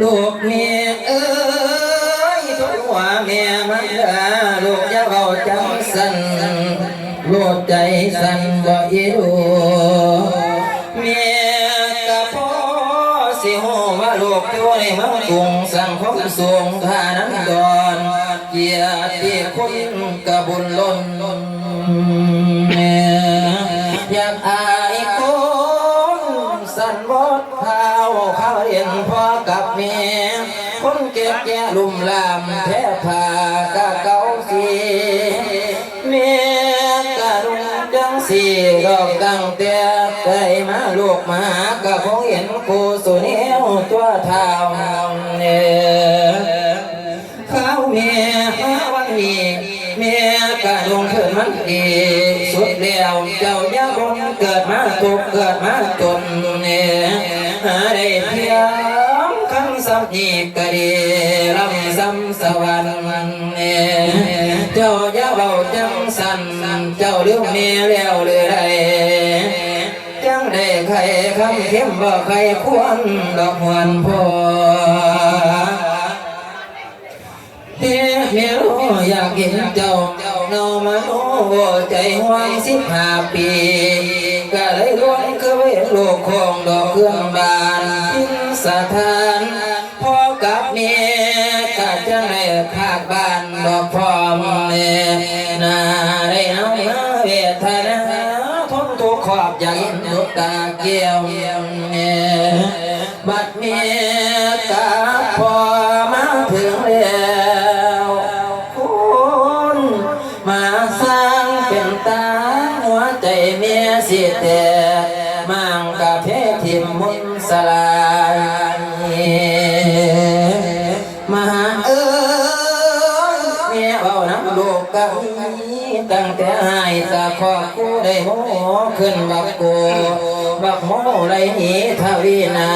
ลูกเมียเอ้ยทุกหัวเมียมันดาลูกจะเอาจำสั่นลูกใจสั่นบ่อิวเมียกะพ่อสิหูว่าลูกตัวในมังกรุงสังคมสูงท่านั้นดอนเกียรติคุณกะบุญล้นอยากอายคน แม่คนเก็บแก่ลุ่มลามแพ้ผากะเกาสีเมียกะลุงจังสีดอกตั้งแต่ไกลมาลูกมากะคงเห็นกูสุเนียวตัวเท้าเนี่ยข้าวเมียวันนี้เมียกะลงเถิดมันดีสุดแล้วเจ้าย่าคงเกิดมาทุกเกิดมาจนเนี่ยหาได้เพีย นีกะดีลำซ้ำสวรรค์เนเจ้าอย่าเบาจังสันเจ้าเรื่องเมียแล้วหรือไรจังได้ใครคำเข้มบ่ใครควรดอกหวนพอเฮ้เมียรู้อยากเห็นเจ้าเนามาโอ้ใจห่วงสิบห้าปีก็เลยล้วนคือเห็นลูกของดอกเครื่องบานทิ้งสถาน กับเมียก็จังได้ภาคบ้านดอกพร้อมเนี่ยนาได้เอาเวทนาทนทุกขอบอยากเห็นลูกตาเกี่ยวเนี่ยบัดเมียกับพ่อมาถึงแล้วคุณมาสร้างเป็นตาหัวใจเมียสิแต่มังกะเพทิมมุนสลา มาเอ้ยเมียเบาน้ำลูกกันตั้งแต่หายตาขอกูได้โมขึ้นบักกูบักโมไรหีทวีนา